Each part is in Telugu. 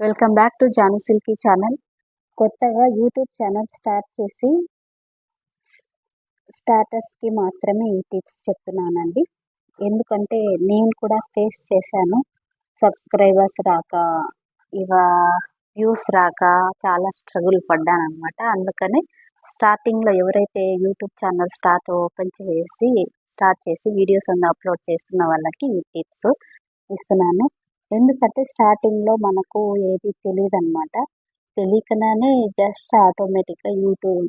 Welcome back to Janu silky channel. కొత్తగా యూట్యూబ్ ఛానల్ స్టార్ట్ చేసి స్టార్టర్స్కి మాత్రమే ఈ టిప్స్ చెప్తున్నానండి. ఎందుకంటే నేను కూడా ఫేస్ చేశాను. సబ్స్క్రైబర్స్ రాక ఇవా వ్యూస్ రాక చాలా స్ట్రగుల్ పడ్డాను అనమాట అందుకని స్టార్టింగ్లో ఎవరైతే యూట్యూబ్ ఛానల్ స్టార్ట్ ఓపెన్ చేసి స్టార్ట్ చేసి వీడియోస్ అన్నీ అప్లోడ్ చేస్తున్న వాళ్ళకి ఈ టిప్స్ ఇస్తున్నాను. ఎందుకంటే స్టార్టింగ్లో మనకు ఏది తెలియదు అనమాట తెలియకనే జస్ట్ ఆటోమేటిక్గా యూట్యూబ్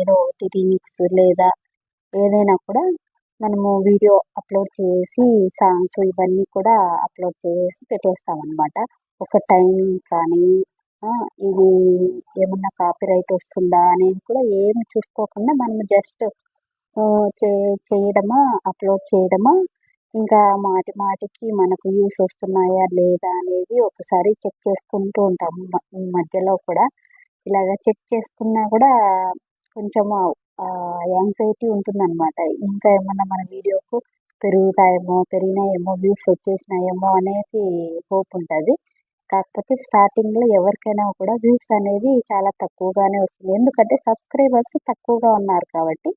ఏదో ఒకటి రీమిక్స్ లేదా ఏదైనా కూడా మనము వీడియో అప్లోడ్ చేసి సాంగ్స్ ఇవన్నీ కూడా అప్లోడ్ చేసి పెట్టేస్తామన్నమాట. ఒక టైం కానీ ఇది ఏమన్నా కాపీరైట్ వస్తుందా అనేది కూడా ఏమి చూసుకోకుండా మనం జస్ట్ చే చేయడమా అప్లోడ్ చేయడమా ఇంకా మాటి మాటికి మనకు యూస్ వస్తున్నాయా లేదా అనేది ఒకసారి చెక్ చేసుకుంటూ ఉంటాము. ఈ మధ్యలో కూడా ఇలాగ చెక్ చేసుకున్నా కూడా కొంచెం యాంగ్జైటీ ఉంటుందన్నమాట. ఇంకా ఏమన్నా మన వీడియోకు పెరుగుతాయేమో పెరిగినాయేమో వ్యూస్ వచ్చేసినాయేమో అనేది హోప్ ఉంటుంది. కాకపోతే స్టార్టింగ్లో ఎవరికైనా కూడా వ్యూస్ అనేది చాలా తక్కువగానే వస్తుంది. ఎందుకంటే సబ్స్క్రైబర్స్ తక్కువగా ఉన్నారు కాబట్టి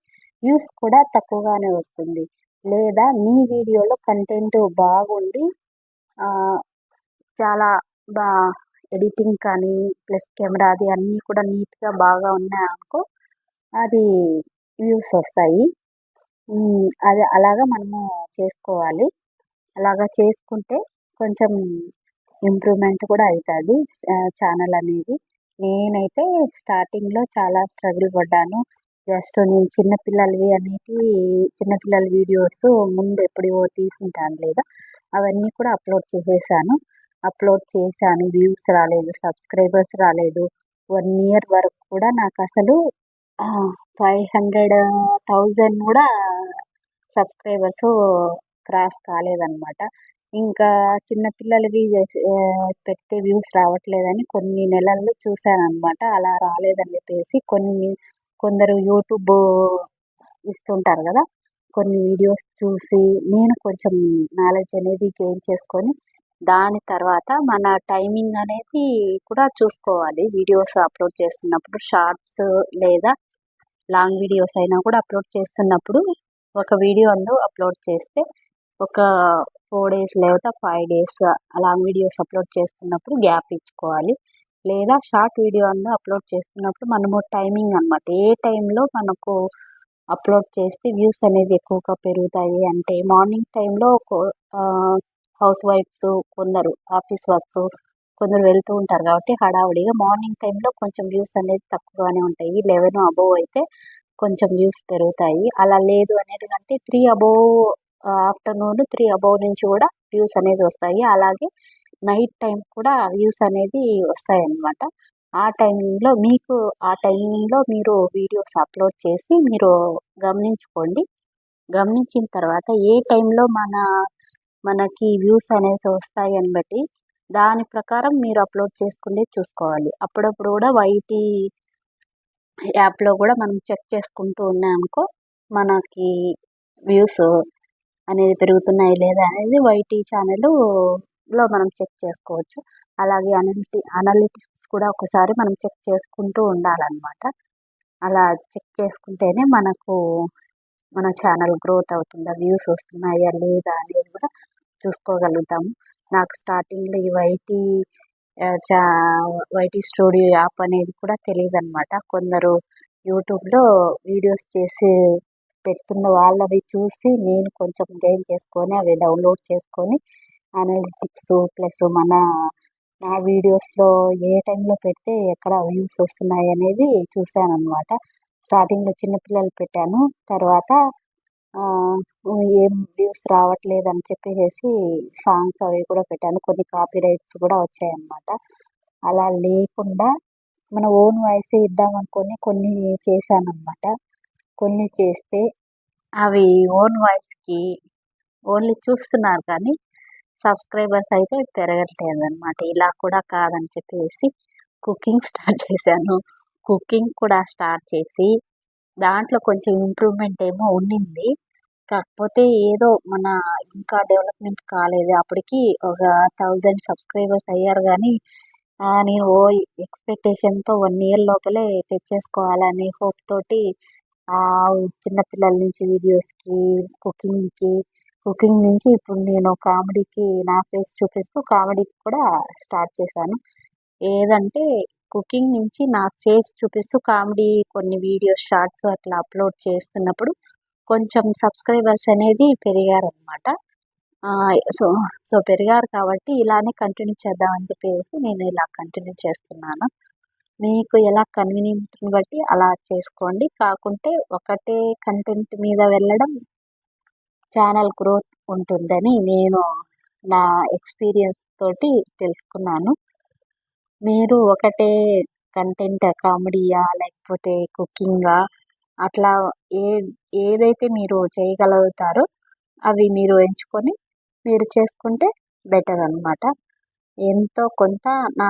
వ్యూస్ కూడా తక్కువగానే వస్తుంది. లేదా మీ వీడియోలో కంటెంట్ బాగుండి చాలా బా ఎడిటింగ్ కానీ ప్లస్ కెమెరా అది అన్నీ కూడా నీట్గా బాగా ఉన్నాయనుకో అది వ్యూస్ వస్తాయి. అది అలాగా మనము చేసుకోవాలి. అలాగా చేసుకుంటే కొంచెం ఇంప్రూవ్మెంట్ కూడా అవుతుంది ఛానల్ అనేది. నేనైతే స్టార్టింగ్లో చాలా స్ట్రగుల్ పడ్డాను. జస్ట్ నేను చిన్నపిల్లలవి అనేటివి చిన్నపిల్లల వీడియోస్ ముందు ఎప్పుడో తీసుంటాను లేదా అవన్నీ కూడా అప్లోడ్ చేసేసాను. అప్లోడ్ చేశాను వ్యూస్ రాలేదు సబ్స్క్రైబర్స్ రాలేదు. వన్ ఇయర్ వరకు కూడా నాకు అసలు ఫైవ్ హండ్రెడ్ థౌజండ్ కూడా సబ్స్క్రైబర్స్ క్రాస్ కాలేదన్నమాట. ఇంకా చిన్నపిల్లలవి పెడితే వ్యూస్ రావట్లేదని కొన్ని నెలల్లో చూశాను అనమాట అలా రాలేదని చెప్పేసి కొన్ని కొందరు యూట్యూబ్ ఇస్తుంటారు కదా కొన్ని వీడియోస్ చూసి నేను కొంచెం నాలెడ్జ్ అనేది గెయిన్ చేసుకొని దాని తర్వాత మన టైమింగ్ అనేది కూడా చూసుకోవాలి. వీడియోస్ అప్లోడ్ చేస్తున్నప్పుడు షార్ట్స్ లేదా లాంగ్ వీడియోస్ అయినా కూడా అప్లోడ్ చేస్తున్నప్పుడు ఒక వీడియో అప్లోడ్ చేస్తే ఒక ఫోర్ డేస్ లేదా five days long videos upload చేస్తున్నప్పుడు గ్యాప్ ఇచ్చుకోవాలి. లేదా షార్ట్ వీడియో అందు అప్లోడ్ చేస్తున్నప్పుడు మనము టైమింగ్ అనమాట ఏ టైంలో మనకు అప్లోడ్ చేస్తే వ్యూస్ అనేది ఎక్కువగా పెరుగుతాయి అంటే మార్నింగ్ టైంలో హౌస్ వైఫ్స్ కొందరు ఆఫీస్ వర్క్స్ కొందరు వెళ్తూ ఉంటారు కాబట్టి హడావుడిగా మార్నింగ్ టైంలో కొంచెం వ్యూస్ అనేది తక్కువగానే ఉంటాయి. లెవెన్ అబోవ్ అయితే కొంచెం వ్యూస్ పెరుగుతాయి. అలా లేదు అనేది అంటే three above afternoon three above నుంచి కూడా వ్యూస్ అనేది వస్తాయి. అలాగే నైట్ టైం కూడా వ్యూస్ అనేది వస్తాయన్నమాట. ఆ టైమింగ్లో మీకు ఆ టైమింగ్లో మీరు వీడియోస్ అప్లోడ్ చేసి మీరు గమనించుకోండి. గమనించిన తర్వాత ఏ టైంలో మన మనకి వ్యూస్ అనేది వస్తాయి అని బట్టి దాని ప్రకారం మీరు అప్లోడ్ చేసుకుంటే చూసుకోవాలి. అప్పుడప్పుడు కూడా వైటీ యాప్లో కూడా మనం చెక్ చేసుకుంటూ ఉన్నామనుకో మనకి వ్యూస్ అనేది పెరుగుతున్నాయి లేదా అనేది వైటీ లో మనం చెక్ చేసుకోవచ్చు. అలాగే అనలిటి అనలిటిక్స్ కూడా ఒకసారి మనం చెక్ చేసుకుంటూ ఉండాలన్నమాట. అలా చెక్ చేసుకుంటేనే మనకు మన ఛానల్ గ్రోత్ అవుతుందా. వ్యూస్ వస్తున్నాయా లేదా అనేది కూడా చూసుకోగలుగుతాము. నాకు స్టార్టింగ్లో ఈ వైటీ చా వైటీ స్టూడియో యాప్ అనేది కూడా తెలియదు అనమాట కొందరు యూట్యూబ్లో వీడియోస్ చేసి పెడుతున్న వాళ్ళవి చూసి నేను కొంచెం గెయిన్ చేసుకొని అవి డౌన్లోడ్ చేసుకొని అనలిటిక్స్ ప్లస్ మన నా వీడియోస్లో ఏ టైంలో పెడితే ఎక్కడ వ్యూస్ వస్తున్నాయి అనేది చూశాను అనమాట స్టార్టింగ్లో చిన్నపిల్లలు పెట్టాను. తర్వాత ఏం వ్యూస్ రావట్లేదు అని చెప్పేసి సాంగ్స్ అవి కూడా పెట్టాను. కొన్ని కాపీ రైట్స్ కూడా వచ్చాయన్నమాట. అలా లేకుండా మన ఓన్ వాయిస్ ఇద్దామనుకొని కొన్ని చేశాను అనమాట కొన్ని చేస్తే అవి ఓన్ వాయిస్కి ఓన్లీ చూస్తున్నారు కానీ సబ్స్క్రైబర్స్ అయితే పెరగట్లేదు అనమాట ఇలా కూడా కాదని చెప్పేసి కుకింగ్ స్టార్ట్ చేశాను. కుకింగ్ కూడా స్టార్ట్ చేసి దాంట్లో కొంచెం ఇంప్రూవ్మెంట్ ఏమో ఉండింది కాకపోతే ఏదో మన ఇంకా డెవలప్మెంట్ కాలేదు. అప్పటికి ఒక థౌజండ్ సబ్స్క్రైబర్స్ అయ్యారు కానీ నేను ఓ ఎక్స్పెక్టేషన్తో వన్ ఇయర్ లోపలే తెచ్చేసుకోవాలని హోప్ తోటి చిన్నపిల్లల నుంచి వీడియోస్కి కుకింగ్కి కుకింగ్ నుంచి ఇప్పుడు నేను కామెడీకి నా ఫేస్ చూపిస్తూ కామెడీకి కూడా స్టార్ట్ చేశాను. ఏదంటే కుకింగ్ నుంచి నా ఫేస్ చూపిస్తూ కామెడీ కొన్ని వీడియోస్ షార్ట్స్ అట్లా అప్లోడ్ చేస్తున్నప్పుడు కొంచెం సబ్స్క్రైబర్స్ అనేది పెరిగారు అనమాట సో సో పెరిగారు కాబట్టి ఇలానే కంటిన్యూ చేద్దామని చెప్పేసి నేను ఇలా కంటిన్యూ చేస్తున్నాను. మీకు ఎలా కన్వీనియంట్ని బట్టి అలా చేసుకోండి. కాకుంటే ఒకటే కంటెంట్ మీద వెళ్ళడం ఛానల్ గ్రోత్ ఉంటుందని నేను నా ఎక్స్పీరియన్స్ తోటి తెలుసుకున్నాను. మీరు ఒకటే కంటెంట్ కామెడీయా లేకపోతే కుకింగా? అట్లా ఏ ఏదైతే మీరు చేయగలుగుతారో అవి మీరు ఎంచుకొని మీరు చేసుకుంటే బెటర్ అనమాట ఎంతో కొంత నా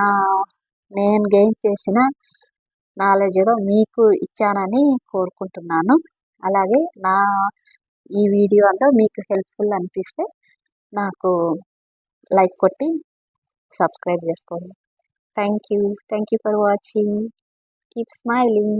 నేను గెయిన్ చేసిన నాలెడ్జ్లో మీకు ఇచ్చానని కోరుకుంటున్నాను. అలాగే నా ఈ వీడియో అంతా మీకు హెల్ప్ఫుల్ అనిపిస్తే నాకు లైక్ కొట్టి సబ్స్క్రైబ్ చేసుకోండి. Thank you thank you for watching. Keep smiling.